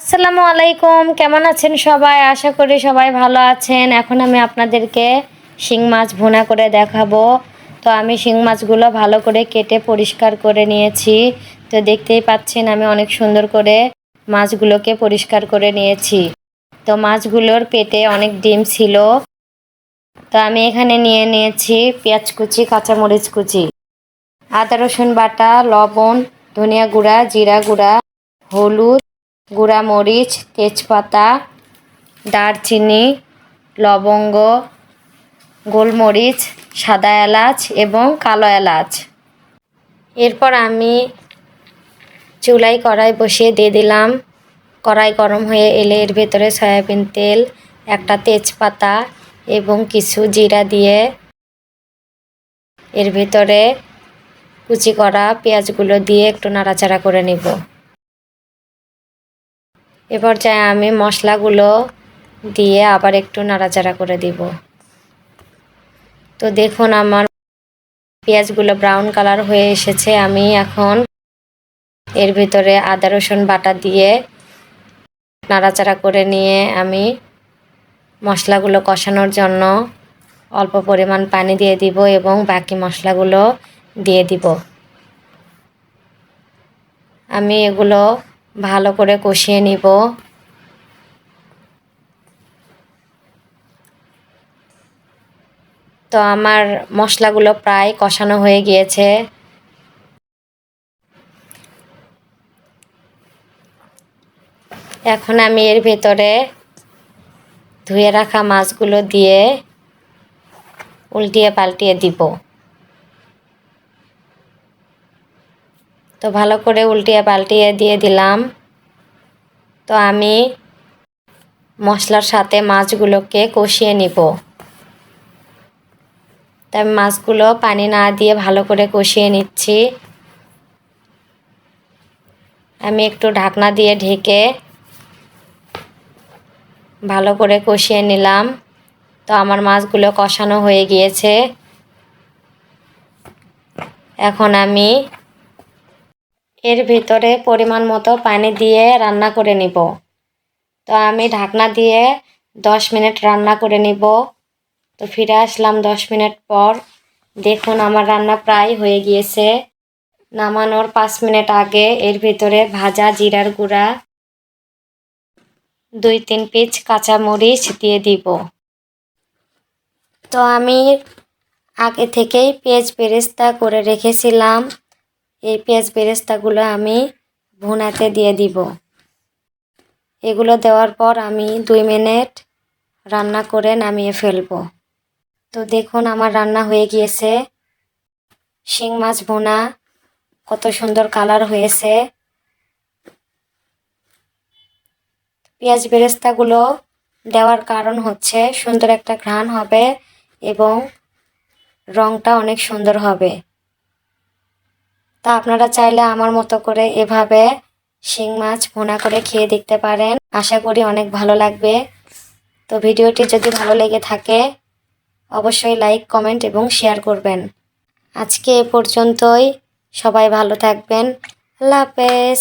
আসসালামু আলাইকুম, কেমন আছেন সবাই? আশা করি সবাই ভালো আছেন। এখন আমি আপনাদেরকে শিং মাছ ভুনা করে দেখাবো। তো আমি শিং মাছগুলো ভালো করে কেটে পরিষ্কার করে নিয়েছি। তো দেখতেই পাচ্ছেন আমি অনেক সুন্দর করে মাছগুলোকে পরিষ্কার করে নিয়েছি। তো মাছগুলোর পেটে অনেক ডিম ছিল। তো আমি এখানে নিয়ে নিয়েছি পেঁয়াজ কুচি, কাঁচামরিচ কুচি, আদা রসুন বাটা, লবণ, ধনিয়া গুঁড়া, জিরা গুঁড়া, হলুদ গুঁড়া মরিচ তেজপাতা, দারচিনি, লবঙ্গ, গোলমরিচ, সাদা এলাচ এবং কালো এলাচ। এরপর আমি চুলাই কড়াই বসিয়ে দিয়ে দিলাম। কড়াই গরম হয়ে এলে এর ভেতরে সয়াবিন তেল, একটা তেজপাতা এবং কিছু জিরা দিয়ে এর ভেতরে কুচি করা পেঁয়াজগুলো দিয়ে একটু নাড়াচাড়া করে নিব। এ পর্যায়ে আমি মশলাগুলো দিয়ে আবার একটু নাড়াচাড়া করে দিব। তো দেখুন, আমার পেঁয়াজগুলো ব্রাউন কালার হয়ে এসেছে। আমি এখন এর ভিতরে আদা, রসুন বাটা দিয়ে নাড়াচাড়া করে নিয়ে আমি মশলাগুলো কষানোর জন্য অল্প পরিমাণ পানি দিয়ে দিব এবং বাকি মশলাগুলো দিয়ে দিব। আমি এগুলো ভালো করে কষিয়ে নিব। তো আমার মশলাগুলো প্রায় কষানো হয়ে গিয়েছে। এখন আমি এর ভেতরে ধুয়ে রাখা মাছগুলো দিয়ে উল্টিয়ে পাল্টিয়ে দিব। তো ভালো করে উল্টিয়ে পাল্টিয়ে দিয়ে দিলাম। তো আমি মশলার সাথে মাছগুলোকে কষিয়ে নিব। তাই মাছগুলো পানি না দিয়ে ভালো করে কষিয়ে নিচ্ছি। আমি একটু ঢাকনা দিয়ে ঢেকে ভালো করে কষিয়ে নিলাম। তো আমার মাছগুলো কষানো হয়ে গিয়েছে। এখন আমি এর ভিতরে পরিমাণ মতো পানি দিয়ে রান্না করে নিব। তো আমি ঢাকনা দিয়ে দশ মিনিট রান্না করে নিব। তো ফিরে আসলাম দশ মিনিট পর। দেখুন, আমার রান্না প্রায় হয়ে গিয়েছে। নামানোর পাঁচ মিনিট আগে এর ভিতরে ভাজা জিরার গুঁড়া, দুই তিন পিস কাঁচামরিচ দিয়ে দিব। তো আমি আগে থেকেই পেঁয়াজ বেরেস্তা করে রেখেছিলাম। এই পেঁয়াজ বেরেস্তাগুলো আমি ভুনাতে দিয়ে দিব। এগুলো দেওয়ার পর আমি দুই মিনিট রান্না করে নামিয়ে ফেলব। তো দেখুন আমার রান্না হয়ে গিয়েছে। শিং মাছ ভুনা কত সুন্দর কালার হয়েছে। পেঁয়াজ বেরেস্তাগুলো দেওয়ার কারণ হচ্ছে সুন্দর একটা ঘ্রাণ হবে এবং রংটা অনেক সুন্দর হবে। তা আপনারা চাইলে আমার মতো করে এভাবে শিং মাছ ভোনা করে খেয়ে দেখতে পারেন। আশা করি অনেক ভালো লাগবে। তো ভিডিওটি যদি ভালো লেগে থাকে, অবশ্যই লাইক, কমেন্ট এবং শেয়ার করবেন। আজকে এ পর্যন্তই। সবাই ভালো থাকবেন। আল্লাহ হাফেজ।